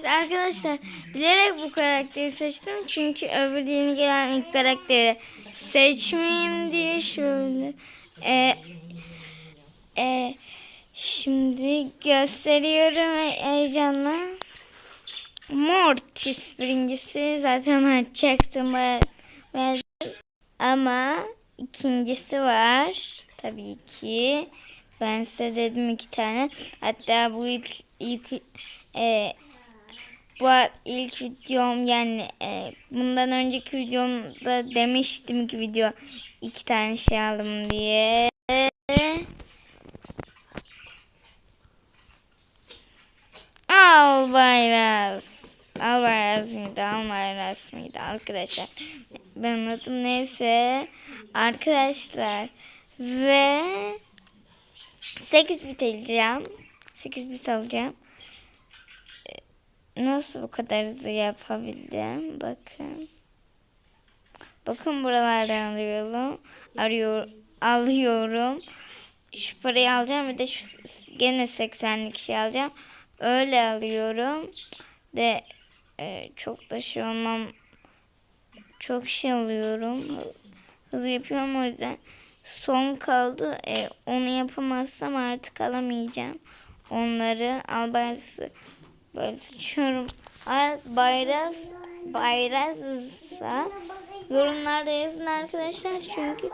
Evet arkadaşlar bilerek bu karakteri seçtim. Çünkü öbür yeni gelen ilk karakteri seçmeyeyim diye şöyle e, e, şimdi gösteriyorum heyecanla. Mortis birincisi zaten açacaktım bayağı, bayağı ama ikincisi var tabii ki. Ben size dedim iki tane. Hatta bu ilk ilk e, bu ilk videom yani e, bundan önceki videomda demiştim ki video iki tane şey aldım diye. Albayraz. Albayraz mıydı? Albayraz mıydı? Arkadaşlar. Ben anladım. Neyse. Arkadaşlar. Ve 8 bit alacağım. 8 bit alacağım. Nasıl bu kadar hızlı yapabildim? Bakın. Bakın buralardan arıyorum. Arıyor, alıyorum. Şu parayı alacağım ve de şu, gene 80'lik şey alacağım. Öyle alıyorum. De e, çok da şey olmam. Çok şey alıyorum. Hızlı yapıyorum o yüzden. Son kaldı. E, onu yapamazsam artık alamayacağım. Onları albaysı böyle seçiyorum. Bayraz bayrazsa yorumlarda yazın arkadaşlar çünkü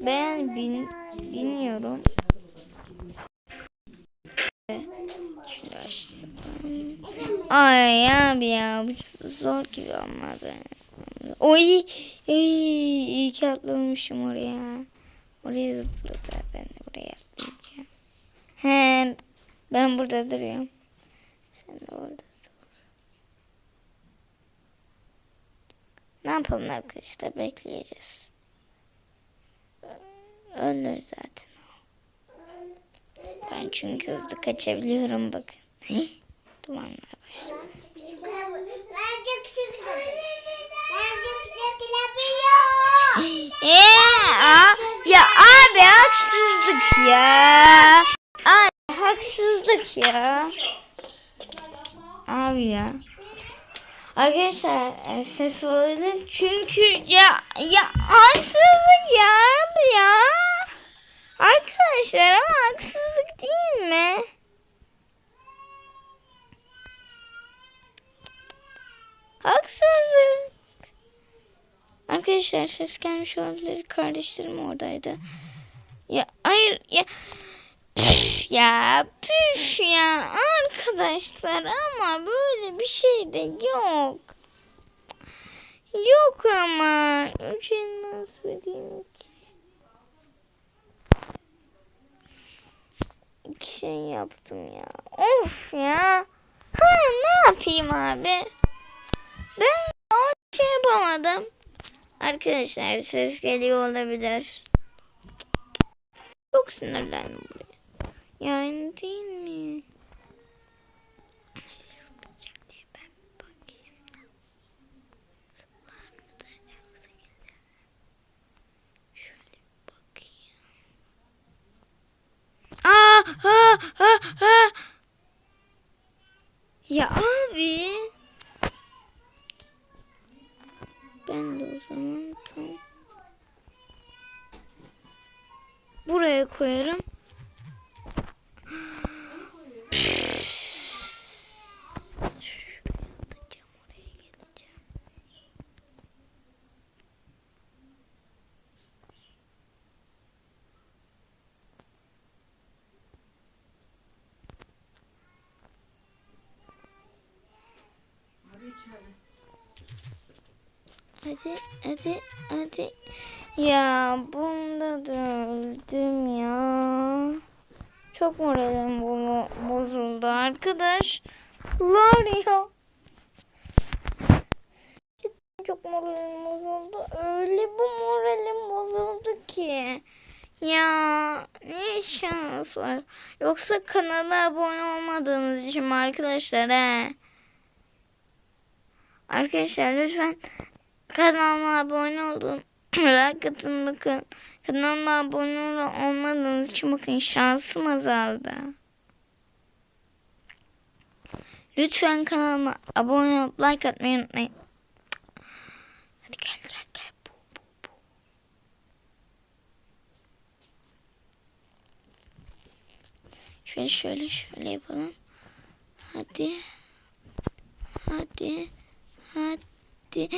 ben bin, bilmiyorum. Ay abi ya bu zor gibi olmadı. Oy, oy iyi ki atlamışım oraya. Oraya zıpladı. Ben de buraya atlayacağım. Hem ben burada duruyorum. Sen de orada dur. Ne yapalım arkadaşlar bekleyeceğiz. Ölür zaten. Ben çünkü hızlı kaçabiliyorum bakın. Dumanlar başladı. Ee, a- ya abi haksızlık ya. Ay haksızlık ya. Abi ya. Arkadaşlar e, ses olabilir çünkü ya ya haksızlık ya ya. Arkadaşlar ama haksızlık değil mi? Haksızlık. Arkadaşlar ses gelmiş olabilir. Kardeşlerim oradaydı. Ya hayır ya. Ya püf ya arkadaşlar ama böyle bir şey de yok. Yok ama. Üçe nasıl vereyim ki? İki şey yaptım ya. Of ya. Ha ne yapayım abi? Ben o şey yapamadım. Arkadaşlar ses geliyor olabilir. Çok sinirlendim buraya. Yani değil mi? Aa, ha, ha, ha. Ya abi. Ben de o zaman tamam. Buraya koyarım. Hadi hadi hadi. Ya bunda da öldüm ya. Çok moralim bo- bozuldu arkadaşlar ya. Cidden çok moralim bozuldu. Öyle bu moralim bozuldu ki. Ya ne şans var. Yoksa kanala abone olmadığınız için arkadaşlar he? Arkadaşlar lütfen kanalıma abone olun. Like atın bakın. Kanalıma abone olmadığınız için bakın şansım azaldı. Lütfen kanalıma abone olup like atmayı unutmayın. Hadi gel gel gel. Bu, bu, bu. Şöyle şöyle şöyle yapalım. Hadi. Hadi. Hadi.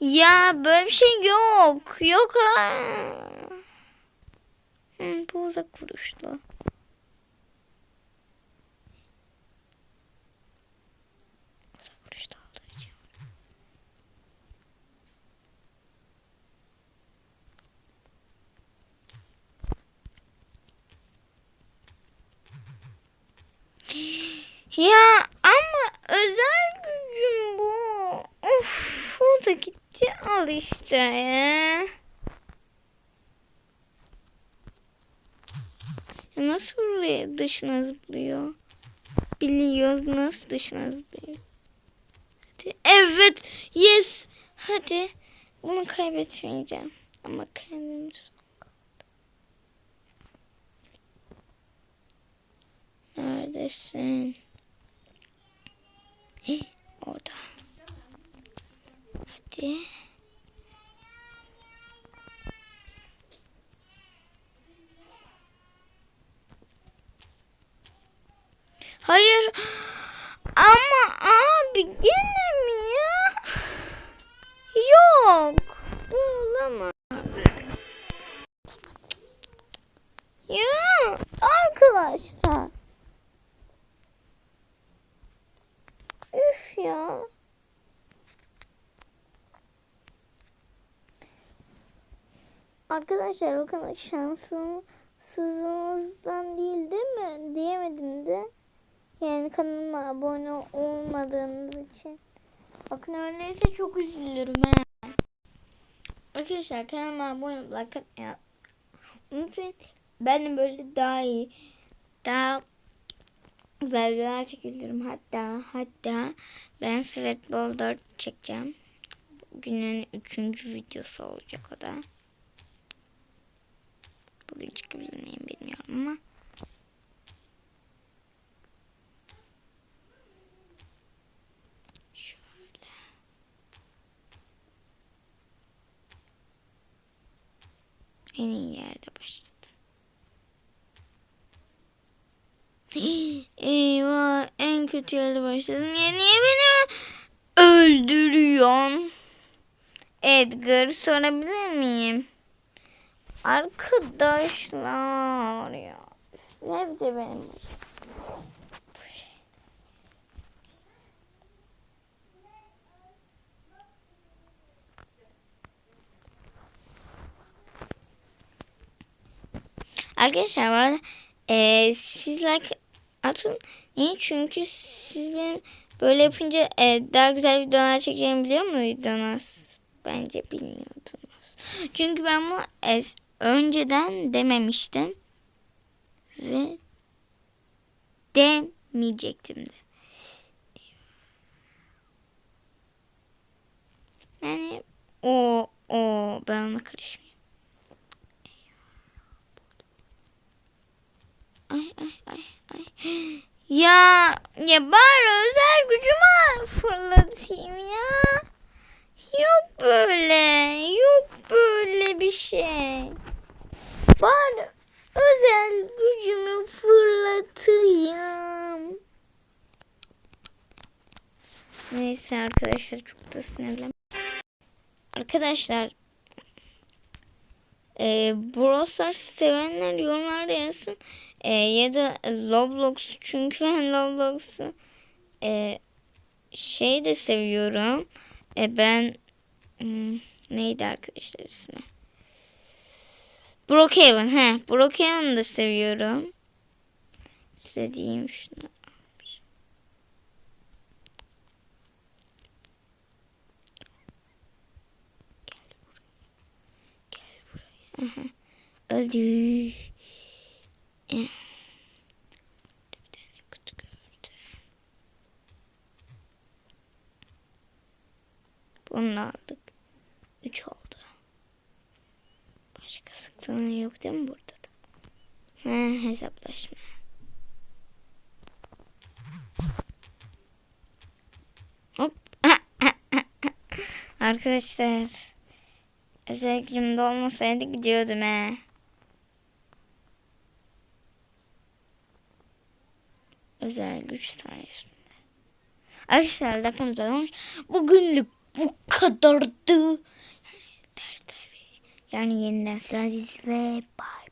Ya böyle bir şey yok. Yok ha. Hı, bu uzak vuruşlu. Uzak vuruşlu olduğu için. Ya ama özel gücüm bu. Of o da gitti al işte ya. Ya Nasıl buraya dışına zıplıyor? Biliyoruz nasıl dışına zıplıyor. Hadi. Evet. Yes. Hadi. Bunu kaybetmeyeceğim. Ama kendimi. Neredesin? Hih, Orada. Hadi. Hayır. Ama abi gene mi ya? Yok. Bu olamaz. Ya arkadaşlar. Üf ya. Arkadaşlar bakın şansım sızımızdan değil değil mi? Diyemedim de. Yani kanalıma abone olmadığınız için. Bakın öyleyse çok üzülürüm ha. Arkadaşlar kanalıma abone olmayı like unutmayın. Ben böyle daha iyi, daha güzel videolar çekebilirim. Hatta hatta ben Sweatball 4 çekeceğim. Günün üçüncü videosu olacak o da. Bugün çıkabilir miyim bilmiyorum ama. En iyi yerde başladım. Eyvah en kötü yerde başladım. Ya niye beni öldürüyorsun? Edgar sorabilir miyim? Arkadaşlar ya. Nerede benim? Arkadaşlar bu arada eee, siz like atın. Niye? Çünkü siz benim böyle yapınca eee, daha güzel videolar çekeceğimi biliyor muydunuz? Bence bilmiyordunuz. Çünkü ben bunu es- önceden dememiştim. Ve demeyecektim de. Yani o o ben ona karışmıyorum. Ay ay ay. Ya ya bari özel gücümü fırlatayım ya. Yok böyle. Yok böyle bir şey. Bari özel gücümü fırlatayım. Neyse arkadaşlar çok da sinirlendim. Arkadaşlar e, Brawl Stars sevenler yorumlarda yazsın. E, ya da Roblox çünkü ben Roblox'u e, şey de seviyorum. E, ben hmm, neydi arkadaşlar ismi? Brookhaven. He, Brookhaven'ı da seviyorum. Size diyeyim şunu. geldi. Bir. Bunu aldık. Üç oldu. Başka sıktığın yok değil mi burada da? He, hesaplaşma. Hop. Arkadaşlar özellikle olmasaydı gidiyordum he. Özel güç sayesinde. Arkadaşlar dakikamız olmuş. Bugünlük bu kadardı. Yani yeniden sıra ve bay.